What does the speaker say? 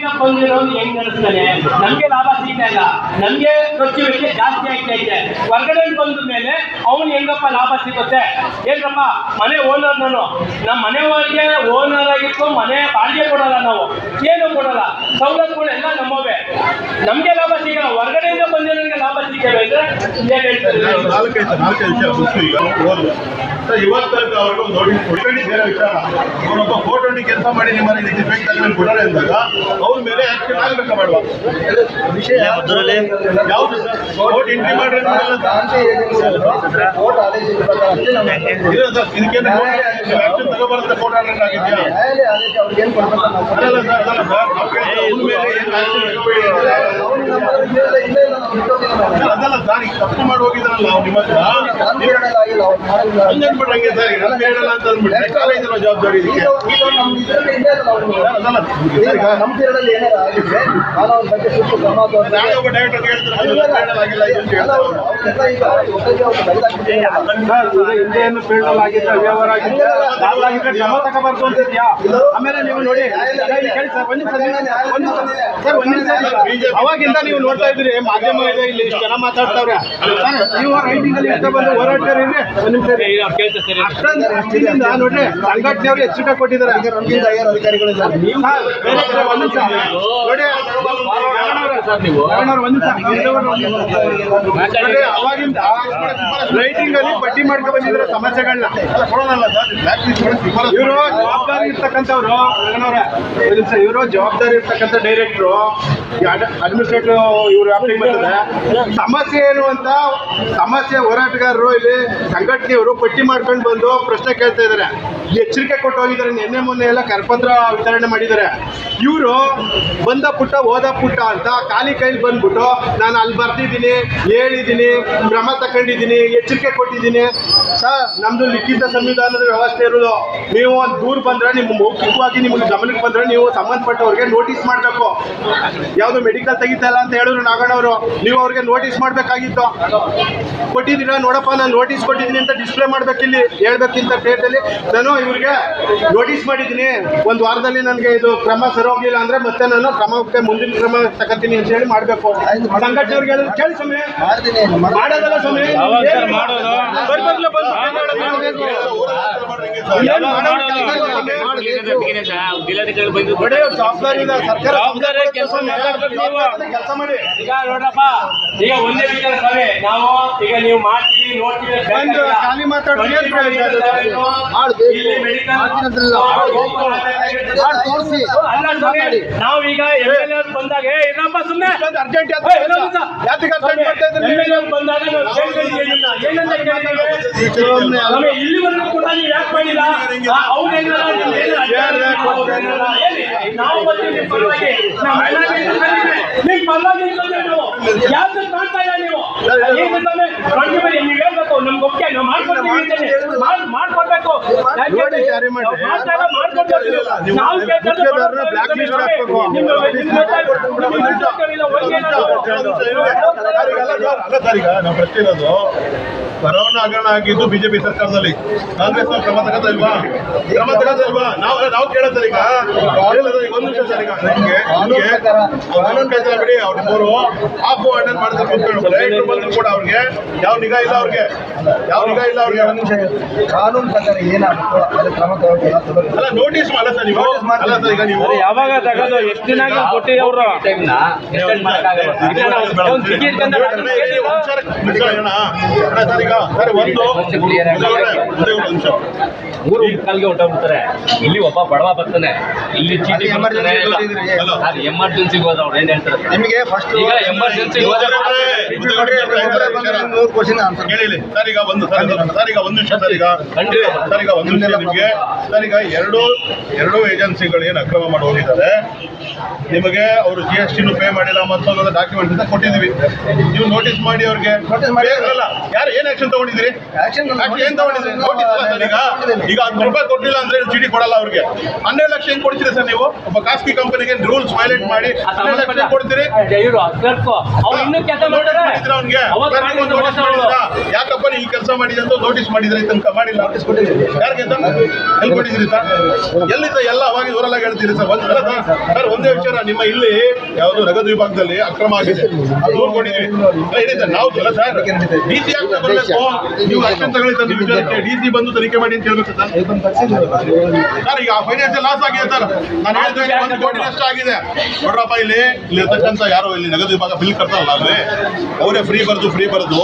ಹೆಂಗ್ ನಮ್ಗೆ ಲಾಭ ಸಿಗ್ತಾ ಇಲ್ಲ. ನಮ್ಗೆ ಖರ್ಚು ವೆಚ್ಚ ಜಾಸ್ತಿ ಆಗ್ತಾ ಇದೆ. ಹೊರಗಡೆ ಬಂದ ಮೇಲೆ ಅವ್ನು ಹೆಂಗಪ್ಪ ಲಾಭ ಸಿಗುತ್ತೆ? ಏನ್ರಪ್ಪ, ಮನೆ ಓನರ್ ನಾನು. ನಮ್ಮ ಒಳಗೆ ಓನರ್ ಆಗಿತ್ತು ಮನೆ ಬಾಡಿಗೆ ಕೊಡಲ್ಲ ನಾವು. ಏನು ಕೊಡಲ್ಲ? ಸವಲತ್ತುಗಳು ಎಲ್ಲ ನಮ್ಮವೇ. ನಮ್ಗೆ ಲಾಭ ಸಿಗಲ್ಲ. ಹೊರಗಡೆಯಿಂದ ಬಂದಿರೋರಿಗೆ ಲಾಭ ಸಿಗಬೇಕು ಅಂದ್ರೆ ಏನ್ ಹೇಳ್ತಾರೆ. ನಾಲ್ಕೈದು ನಾಲ್ಕೈದು ವಿಷಯ ಗೊತ್ತು ಈಗ ಓದು ಸರ್ ಇವತ್ತು ತನಕ ಅವ್ರಿಗೆ ಒಂದು ನೋಟಿಸ್ ಕೊಡ್ಕೊಂಡು ಬೇರೆ ವಿಚಾರ. ಅವನೊಬ್ಬ ಫೋಟೋನಿ ಕೆಲಸ ಮಾಡಿ ನಿಮ್ಮ ಇದಕ್ಕೆ ಡಿಫೆಕ್ಟ್ ಡಾಕ್ಯುಮೆಂಟ್ ಕೊಡೋಣ ಅಂದಾಗ ಅವ್ರ ಮೇಲೆ ಆಕ್ಷನ್ ಆಗ್ಬೇಕಾ ಮಾಡುವ ವಿಷಯ ಯಾವ್ದು? ಸರ್ ವೋಟ್ ಎಂಟ್ರಿ ಮಾಡ್ರಿ ಇದಕ್ಕೇನು ಆಕ್ಷನ್ ತಗೋಬಾರಂತ ಫೋಟೋ ಆರ್ಡರ್ ಆಗಿದೆಯಾ ಅದಲ್ಲ ಸರ್ ಅದಲ್ಲ ಸರ್ ಮೇಲೆ ಏನು ಆಕ್ಷನ್ ತಗೋಬೇಡಿ ಅದಲ್ಲ ಸರ್ ಈಗ ತಪ್ಪು ಮಾಡಿ ಹೋಗಿದ್ರಲ್ಲ ಅವ್ರು ನಿಮ್ಮ ಹತ್ರ ಹಂಗೆ ಸರ್ ಹೇಳಲ್ಲ ಅಂತ ಅಂದ್ಬಿಟ್ಟು ಕಾಲೇಜಿನ ಜವಾಬ್ದಾರಿ ಇದಕ್ಕೆ. ಸರ್, ಸರ್, ನಮ್ಮ ಪೀರಿಯಡಲ್ಲಿ ಏನಾರ ಆಗಿದ್ರೆ ಕ್ರಮ ನಾಳೆ ಒಬ್ಬ ಡೈರೆಕ್ಟರ್ ಆಗಿದ್ರೆ ತಗೋಬಾರ್ದು ಅಂತಿದ್ಯಾ? ಆಮೇಲೆ ನೀವು ನೋಡಿ ಕೇಳಿ ಸರ್ ಒಂದು ಒಂದು ಸರ್ ಒಂದು ನಿಮಿಷ ಅವಾಗಿಂದ ನೀವು ನೋಡ್ತಾ ಇದ್ರಿ ಮಾಧ್ಯಮ ಇದೆ ಇಲ್ಲಿ ಇಷ್ಟು ಜನ ಮಾತಾಡ್ತಾವ್ರೆ. ಸರ್, ನೀವು ರೈಟಿಂಗ್ ಅಲ್ಲಿ ಬಂದು ಹೋರಾಡ್ತಾರೆ ಒಂದು ನಿಮಿಷ ನೋಡ್ರಿ ಸಂಘಟನೆಯವರು ಎಚ್ಚರಿಕೆ ಕೊಟ್ಟಿದ್ದಾರೆ. ಅಧಿಕಾರಿಗಳು. ಸರ್, ಅವಾಗಿಂದ ರೈಟಿಂಗ್ ಅಲ್ಲಿ ಪಟ್ಟಿ ಮಾಡ್ಕೊ ಬಂದಿದ್ರೆ ಸಮಸ್ಯೆಗಳನ್ನ ಇವರು ಜವಾಬ್ದಾರಿ ಇರ್ತಕ್ಕಂಥವ್ರು ಇವರು ಜವಾಬ್ದಾರಿ ಇರ್ತಕ್ಕಂಥ ಡೈರೆಕ್ಟ್ರು ಅಡ್ಮಿನಿಸ್ಟ್ರೇಟಿವ್ ಇವ್ರು ವ್ಯಾಪ್ತಿಗೆ ಬರ್ತದೆ ಸಮಸ್ಯೆ ಏನು ಅಂತ ಸಮಸ್ಯೆ ಹೋರಾಟಗಾರರು ಇಲ್ಲಿ ಸಂಘಟನೆಯವರು ಪಟ್ಟಿ ಮಾಡ್ಕೊಂಡು ಬಂದು ಪ್ರಶ್ನೆ ಕೇಳ್ತಾ ಇದ್ದಾರೆ. ಎಚ್ಚರಿಕೆ ಕೊಟ್ಟು ಹೋಗಿದ್ದಾರೆ ನಿನ್ನೆ ಮೊನ್ನೆ ಎಲ್ಲ ಕರಪತ್ರ ವಿತರಣೆ ಮಾಡಿದ್ದಾರೆ. ಇವರು ಬಂದ ಪುಟ್ಟ ಹೋದ ಪುಟ್ಟ ಅಂತ ಖಾಲಿ ಕೈಲಿ ಬಂದ್ಬಿಟ್ಟು ನಾನು ಅಲ್ಲಿ ಬರ್ತಿದ್ದೀನಿ ಹೇಳಿದ್ದೀನಿ ಕ್ರಮ ತಗೊಂಡಿದ್ದೀನಿ ಎಚ್ಚರಿಕೆ ಕೊಟ್ಟಿದ್ದೀನಿ. ಸರ್ ನಮ್ದು ಲಿಖಿತ ಸಂವಿಧಾನದ ವ್ಯವಸ್ಥೆ ಇರೋದು. ನೀವು ಒಂದು ದೂರ ಬಂದ್ರೆ ನಿಮ್ಮ ಮೌಖಿಕವಾಗಿ ನಿಮ್ಗೆ ಗಮನಕ್ಕೆ ಬಂದ್ರೆ ನೀವು ಸಂಬಂಧಪಟ್ಟವ್ರಿಗೆ ನೋಟಿಸ್ ಮಾಡಬೇಕು. ಯಾವುದು ಮೆಡಿಕಲ್ ತೆಗಿತಾ ಇಲ್ಲ ಅಂತ ಹೇಳಿದ್ರು ನಾಗಣ್ಣವರು ನೀವು ಅವ್ರಿಗೆ ನೋಟಿಸ್ ಮಾಡಬೇಕಾಗಿತ್ತು. ಕೊಟ್ಟಿದ್ದೀರಾ ನೋಡಪ್ಪ ನಾನು ನೋಟಿಸ್ ಕೊಟ್ಟಿದ್ದೀನಿ ಅಂತ ಡಿಸ್ಪ್ಲೇ ಮಾಡ್ಬೇಕಿಲ್ಲಿ ಹೇಳ್ಬೇಕಿಂತ ಡೇಟಲ್ಲಿ ನಾನು ಇವ್ರಿಗೆ ನೋಟಿಸ್ ಮಾಡಿದ್ದೀನಿ. ಒಂದು ವಾರದಲ್ಲಿ ನನಗೆ ಇದು ಕ್ರಮ ಸರಿ ಹೋಗ್ಲಿಲ್ಲ ಅಂದ್ರೆ ಮತ್ತೆ ನಾನು ಕ್ರಮಕ್ಕೆ ಮುಂದಿನ ಕ್ರಮ ತಗೋತೀನಿ ಅಂತ ಹೇಳಿ ಮಾಡಬೇಕು. ಸಂಘಟನೆಯವ್ರಿಗೆ ಹೇಳಿದ್ರು ಕೇಳಿ ಸಮಯ ಮಾಡೋದಲ್ಲ ಸಮಯ ಬರ್ಬರ್ಲೆ ಬಂದು ಇಲ್ಲ ಜವಾಬ್ದಾರಿ ಇದೆ ಸರ್ಕಾರ ಜವಾಬ್ದಾರಿ ಕೆಲ್ಸ ಕೆಲಸ ಮಾಡಿ. ಈಗ ನೋಡ್ರಪ್ಪ ಈಗ ಒಂದೇ ವಿಚಾರ ಸಭೆ. ನಾವು ಈಗ ನೀವು ಮಾಡ್ತೀವಿ ನೋಡ್ತೀವಿ ಬಂದು. ಖಾಲಿ? ಇಲ್ಲಿ ಮೆಡಿಕಲ್ ಮಾಡ್ತೀನಂದ್ರಲ್ಲ, ಮಾಡ್ಬೇಕು. ಮಾಡಿ ತೋರಿಸಿ. ಅಲ್ಲ ನಾವೀಗ ಎಂ ಎಲ್ ಎ ಬಂದಾಗ ಏ, ಇರಪ್ಪ ಸುಮ್ಮನೆ ಅರ್ಜೆಂಟ್. ಯಾತಕ್ಕೆ ಅರ್ಜೆಂಟ್ ಮಾಡ್ತಾ ಇದ್ದೀರಿ ಎಂ ಎಲ್ ಎ ಬಂದಾಗ ನಾವು. ಏನಂತ? ಇಲ್ಲಿವರೆಗೂ ಕೂಡ ನೀವು ಯಾಕೆ ಮಾಡಿಲ್ಲ ನೀವು. ನಾವು ಬರ್ತೀವಿ ನಿಮ್ಮ ಪರವಾಗಿ. ನಮ್ಮ ಪರವಾಗಿ ನಾವು. ಕಾಣ್ತಾ ಇಲ್ಲ ನೀವು ನೀವು ಹೇಳ್ಬೇಕು ನಮ್ಗೆ ಒಪ್ಪಿಗೆ ನಾವು ಮಾಡ್ಕೊಡ್ತೀವಿ ಮಾಡ್ಕೊಡ್ಬೇಕು. ನಾವು ನೀವು. ನೀವು ನಾವು ನಾವು ಕರೋನಾ ಹಗರಣ ಆಗಿದ್ದು ಬಿಜೆಪಿ ಸರ್ಕಾರದಲ್ಲಿ ಕಾಂಗ್ರೆಸ್ ಕ್ರಮ ತಗೋತಾ ಇಲ್ವಾ ಕ್ರಮ ಇಲ್ವಾ ನಾವು ನಾವು ಕೇಳೋದು ಈಗ ಒಂದು ನಿಮಿಷ ಸರ್ ಈಗ ನಿಮ್ಗೆ ಕಾನೂನು ಬಿಡಿ ಅವ್ರ ಮೂರು ಆಫ್ ಅಟೆಂಡ್ ಮಾಡ್ತಾರೆ ಕೂತ್ಕೊಂಡು ಬಂದ್ರು ಕೂಡ ಅವ್ರಿಗೆ. ಯಾವ ನಿಗಾ ಇಲ್ಲ ಅವ್ರಿಗೆ? ಯಾವ ನಿಗಾ ಇಲ್ಲ ಅವ್ರಿಗೆ? ಒಂದು ನಿಮಿಷ ಕಾನೂನು ಪ್ರಕಾರ ಏನಾಗುತ್ತೋ ಅದು ಕ್ರಮ. ಅಲ್ಲ ನೋಟಿಸ್ ಅಲ್ಲ ಸರ್ ನೀವು. ಅಲ್ಲ ಸರ್ ಈಗ ನೀವು ಯಾವಾಗ ತಗೊಂಡು ಎಷ್ಟು ದಿನ ಕೊಟ್ಟಿ ಅವರು? ಮೂರು ಕಾಲ್ಗೆ ಹೊಟ್ಟೋಗ್ಬಿಡ್ತಾರೆ ಇಲ್ಲಿ ಒಬ್ಬ ಬಡವ ಬರ್ತಾನೆ. ಇಲ್ಲಿ ಚೀಟಿ ಬರ್ತಾನೆ ಎಮರ್ಜೆನ್ಸಿಗೆ ಹೋದ ಅವ್ರು ಏನ್ ಹೇಳ್ತಾರೆ? ನಿಮಗೆ ಫಸ್ಟ್ ಈಗ ಎಮರ್ಜೆನ್ಸಿ ನೂರು ಕ್ವಶನ್ ಆನ್ಸರ್ ಹೇಳಿ. ಸರ್ ಈಗ ಒಂದು ಸರ್ ಈಗ ಒಂದು ನಿಮಿಷ ಸರ್ ಈಗ ಖಂಡಿತ. ಸರ್ ಈಗ ಒಂದು ನಿಮಿಷ ನಿಮಗೆ. ಸರ್ ಈಗ ಎರಡು ಎರಡು ಏಜೆನ್ಸಿಗಳು ಏನು ಅಕ್ರಮ ಮಾಡಿ ಹೋಗಿದ್ದಾರೆ ನಿಮಗೆ ಅವರು ಜಿ ಎಸ್ ಟಿನೂ ಪೇ ಮಾಡಿಲ್ಲ ಮತ್ತೊಂದು ಡಾಕ್ಯುಮೆಂಟ್ ಅಂತ ಕೊಟ್ಟಿದ್ದೀವಿ. ನೀವು ನೋಟಿಸ್ ಮಾಡಿ ಅವ್ರಿಗೆ. Notice ಮಾಡಿ. ಅಲ್ಲ ಯಾರು ಏನ್ ಆಕ್ಷನ್ ತಗೊಂಡಿದ್ದೀರಿ? ಆಕ್ಷನ್ ಏನು ಏನ್ ತಗೊಂಡಿದ್ದೀರಿ? ನೋಟಿಸ್ ಸರ್ ಈಗ. ಈಗ ಹತ್ತು ರೂಪಾಯಿ ಕೊಟ್ಟಿಲ್ಲ ಅಂದ್ರೆ ಚೀಟಿ ಕೊಡಲ್ಲ ಅವ್ರಿಗೆ? ಹನ್ನೆರಡು ಲಕ್ಷ ಹೆಂಗ್ ಕೊಡ್ತೀರಿ ಸರ್ ನೀವು? ಒಬ್ಬ ಖಾಸಗಿ ಕಂಪನಿಗೆ ರೂಲ್ಸ್ ವೈಲೇಟ್ ಮಾಡಿ ಹನ್ನೆರಡು ಲಕ್ಷ ಕೊಡ್ತೀರಿ? ಅವ್ರು ಇನ್ನೂ ಕೆಲಸ ನೋಟಿಸ್ ಮಾಡ್ತಾರೆ. ಮಾಡಿದ್ರ ಅವ್ನಿಗೆ ಅವಾಗ ನೋಟಿಸ್ ಮಾಡಿದ್ರಾ? ಯಾಕಪ್ಪ ಈ ಕೆಲಸ ಮಾಡಿದೆ ಅಂತ ನೋಟಿಸ್ ಮಾಡಿದ್ರೆ ತನಕ ಮಾಡಿಲ್ಲ ಯಾರಿಗೆ ಎಲ್ಲಿ ಕೊಟ್ಟಿದ್ರಿ ಸರ್? ಎಲ್ಲಿಂದ ಎಲ್ಲ ಅವಾಗ ಊರಲ್ಲಾಗಿ ಹೇಳ್ತೀರಿ ಸರ್? ಒಂದ್ ಸರ್ ಒಂದೇ ವಿಚಾರ. ನಿಮ್ಮ ಇಲ್ಲಿ ಯಾವುದು ನಗದು ವಿಭಾಗದಲ್ಲಿ ಅಕ್ರಮ ಆಗಿದೆ. ಅದು ಅಲ್ಲ, ಸರ್ ನಾವು ಕೆಲಸ ಸರ್ ಬರಬೇಕು. ನೀವು ಅಕ್ಷನ್ ತಗೊಳ್ಳಿ ಸರ್ ಡಿಸಿ ಬಂದು ತನಿಖೆ ಮಾಡಿ ಅಂತ ಹೇಳ್ಬೇಕು ಸರ್. ಸರ್ ಈಗ ಫೈನಾನ್ಸಿಯಲ್ ಲಾಸ್ ಆಗಿದೆ ಸರ್. ನಾನು ಹೇಳಿದ್ರೆ ಒಂದು ಕೋಟಿ ನಷ್ಟ ಆಗಿದೆ. ನೋಡ್ರಪ್ಪ ಇಲ್ಲಿ ಇಲ್ಲಿ ಇರ್ತಕ್ಕಂಥ ಯಾರು ಇಲ್ಲಿ ನಗದು ವಿಭಾಗ ಬಿಲ್ ಕಟ್ತಾರಲ್ಲ ಅಲ್ವೇ? ಅವರೇ ಫ್ರೀ ಬರೆದು ಫ್ರೀ ಬರೆದು